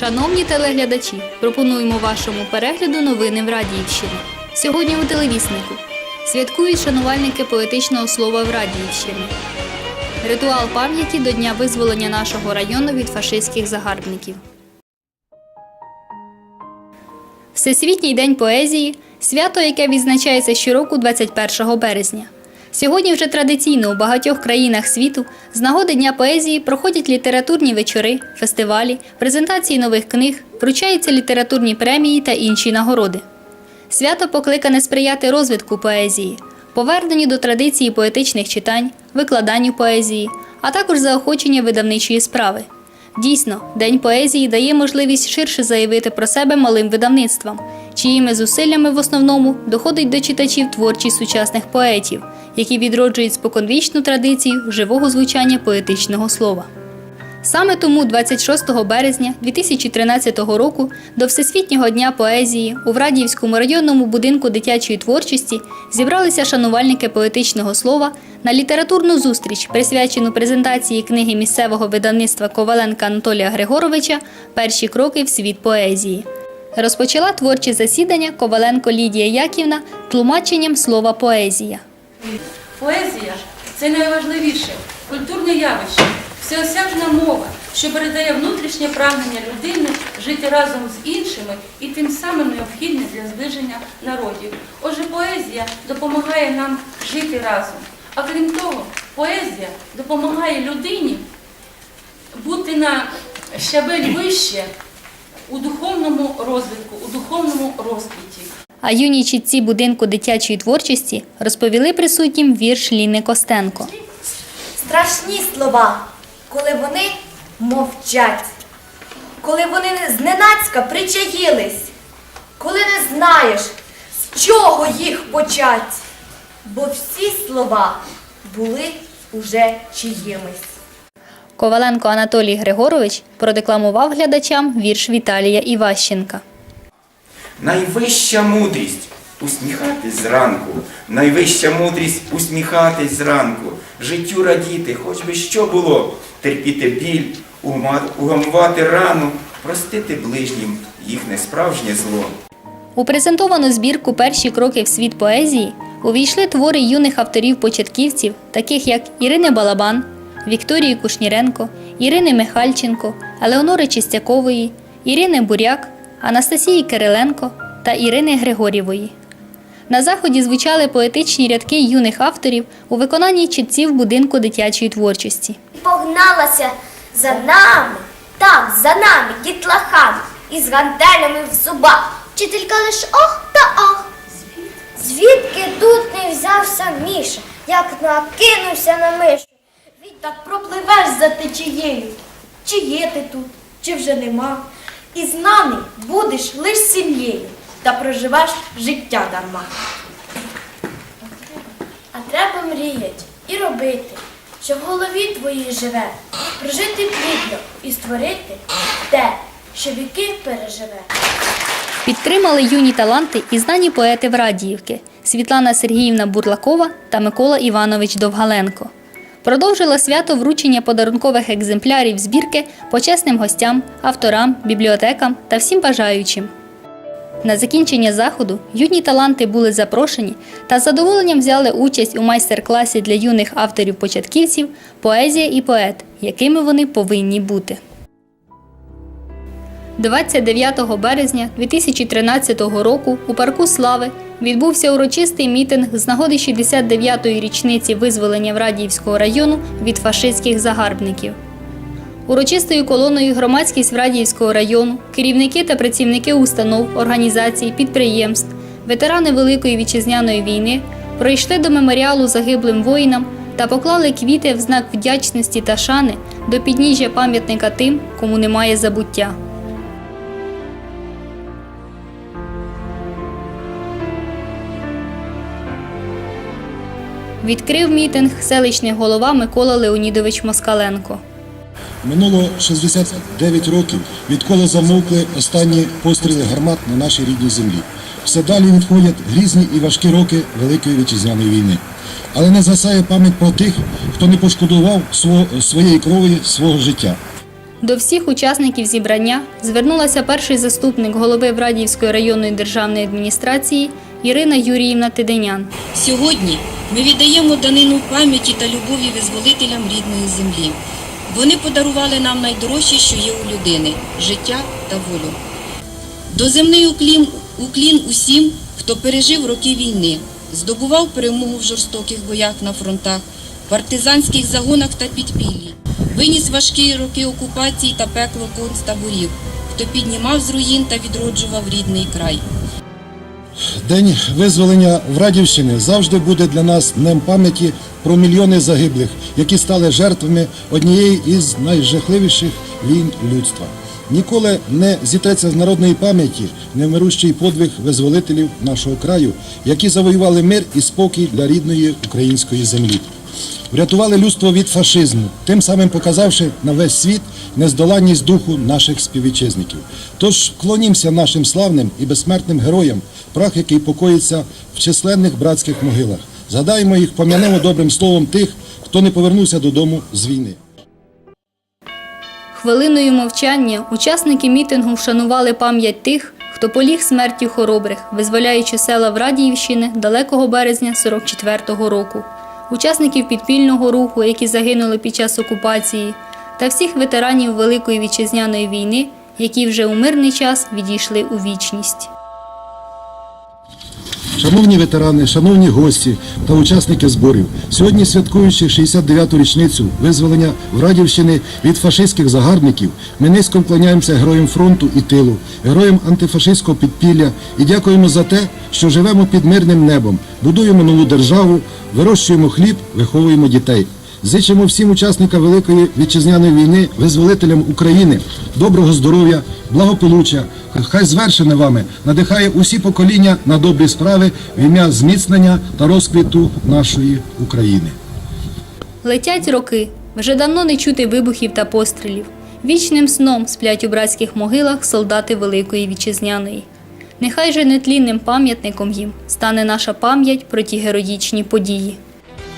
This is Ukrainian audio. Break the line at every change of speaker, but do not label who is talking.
Шановні телеглядачі, пропонуємо вашому перегляду новини в Радіївщині. Сьогодні у телевіснику святкують шанувальники поетичного слова в Радіївщині. Ритуал пам'яті до Дня визволення нашого району від фашистських загарбників. Всесвітній день поезії свято, яке відзначається щороку 21 березня. Сьогодні вже традиційно у багатьох країнах світу з нагоди Дня поезії проходять літературні вечори, фестивалі, презентації нових книг, вручаються літературні премії та інші нагороди. Свято покликане сприяти розвитку поезії, поверненню до традиції поетичних читань, викладанню поезії, а також заохочення видавничої справи. Дійсно, День поезії дає можливість ширше заявити про себе малим видавництвам, чиїми зусиллями в основному доходить до читачів творчість сучасних поетів, які відроджують споконвічну традицію живого звучання поетичного слова. Саме тому 26 березня 2013 року до Всесвітнього дня поезії у Врадіївському районному будинку дитячої творчості зібралися шанувальники поетичного слова на літературну зустріч, присвячену презентації книги місцевого видавництва Коваленка Анатолія Григоровича Перші кроки в світ поезії. Розпочала творче засідання Коваленко Лідія Яківна тлумаченням слова поезія.
Поезія це найважливіше культурне явище, всеосяжна мова, що передає внутрішнє прагнення людини жити разом з іншими і тим самим необхідне для зближення народів. Отже, поезія допомагає нам жити разом. А крім того, поезія допомагає людині бути на щабель вище у духовному розвитку, у духовному розквіті.
А юні чітці будинку дитячої творчості розповіли присутнім вірш Ліни Костенко.
Страшні слова, коли вони мовчать, коли вони зненацька причаїлись, коли не знаєш, з чого їх почать, бо всі слова були уже чиїмись.
Коваленко Анатолій Григорович продекламував глядачам вірш Віталія Іващенка.
Найвища мудрість усміхатись зранку, найвища мудрість усміхатись зранку, життю радіти, хоч би що було, терпіти біль, угамувати рану, простити ближнім їх несправжнє зло.
У презентовану збірку Перші кроки в світ поезії увійшли твори юних авторів-початківців, таких як Ірини Балабан, Вікторії Кушніренко, Ірини Михальченко, Елеонори Чистякової, Ірини Буряк, Анастасії Кириленко та Ірини Григорєвої. На заході звучали поетичні рядки юних авторів у виконанні чітців будинку дитячої творчості.
Погналася за нами, так, за нами, дітлахами, із гантелями в зубах. Вчителька лиш ох та ох. Звідки тут не взявся Міша, як накинувся на мишу?
Від так пропливеш за течією. Чи є ти тут, чи вже нема. І з нами будеш лиш сім'єю, та проживеш життя дарма.
А треба мріять і робити, що в голові твоїй живе, прожити плідно і створити те, що віки переживе.
Підтримали юні таланти і знані поети Врадіївки Світлана Сергіївна Бурлакова та Микола Іванович Довгаленко. Продовжила свято вручення подарункових екземплярів збірки почесним гостям, авторам, бібліотекам та всім бажаючим. На закінчення заходу юні таланти були запрошені та з задоволенням взяли участь у майстер-класі для юних авторів-початківців Поезія і поет, якими вони повинні бути. 29 березня 2013 року у парку Слави відбувся урочистий мітинг з нагоди 69-ї річниці визволення Врадіївського району від фашистських загарбників. Урочистою колоною громадськість Врадіївського району, керівники та працівники установ, організацій, підприємств, ветерани Великої вітчизняної війни пройшли до меморіалу загиблим воїнам та поклали квіти в знак вдячності та шани до підніжжя пам'ятника тим, кому немає забуття. Відкрив мітинг селищний голова Микола Леонідович Москаленко.
Минуло 69 років, відколи замовкли останні постріли гармат на нашій рідній землі. Все далі відходять грізні і важкі роки Великої вітчизняної війни. Але не засає пам'ять про тих, хто не пошкодував свого- своєї крові, свого життя.
До всіх учасників зібрання звернулася перший заступник голови Врадіївської районної державної адміністрації Ірина Юріївна Тиденян.
Сьогодні ми віддаємо данину пам'яті та любові визволителям рідної землі. Вони подарували нам найдорожче, що є у людини життя та волю. Доземний уклін, уклін усім, хто пережив роки війни, здобував перемогу в жорстоких боях на фронтах, партизанських загонах та підпіллі, виніс важкі роки окупації та пекло концтаборів, хто піднімав з руїн та відроджував рідний край.
День визволення Врадівщини завжди буде для нас днем пам'яті про мільйони загиблих, які стали жертвами однієї із найжахливіших війн людства. Ніколи не зітреться з народної пам'яті невмирущий подвиг визволителів нашого краю, які завоювали мир і спокій для рідної української землі. Врятували людство від фашизму, тим самим показавши на весь світ нездоланність духу наших співвітчизників. Тож вклонімося нашим славним і безсмертним героям, прах, який покоїться в численних братських могилах. Згадаємо їх, пом'янемо добрим словом тих, хто не повернувся додому з війни.
Хвилиною мовчання учасники мітингу вшанували пам'ять тих, хто поліг смертю хоробрих, визволяючи села Врадіївщини далекого березня 44-го року, учасників підпільного руху, які загинули під час окупації, та всіх ветеранів Великої вітчизняної війни, які вже у мирний час відійшли у вічність.
Шановні ветерани, шановні гості та учасники зборів, сьогодні святкуючи 69-ту річницю визволення Врадівщини від фашистських загарбників, ми низько вклоняємося героям фронту і тилу, героям антифашистського підпілля і дякуємо за те, що живемо під мирним небом, будуємо нову державу, вирощуємо хліб, виховуємо дітей. Зичимо всім учасникам Великої вітчизняної війни, визволителям України, доброго здоров'я, благополуччя. Хай звершене вами надихає усі покоління на добрі справи в ім'я зміцнення та розквіту нашої України.
Летять роки, вже давно не чути вибухів та пострілів. Вічним сном сплять у братських могилах солдати Великої Вітчизняної. Нехай же нетлінним пам'ятником їм стане наша пам'ять про ті героїчні події.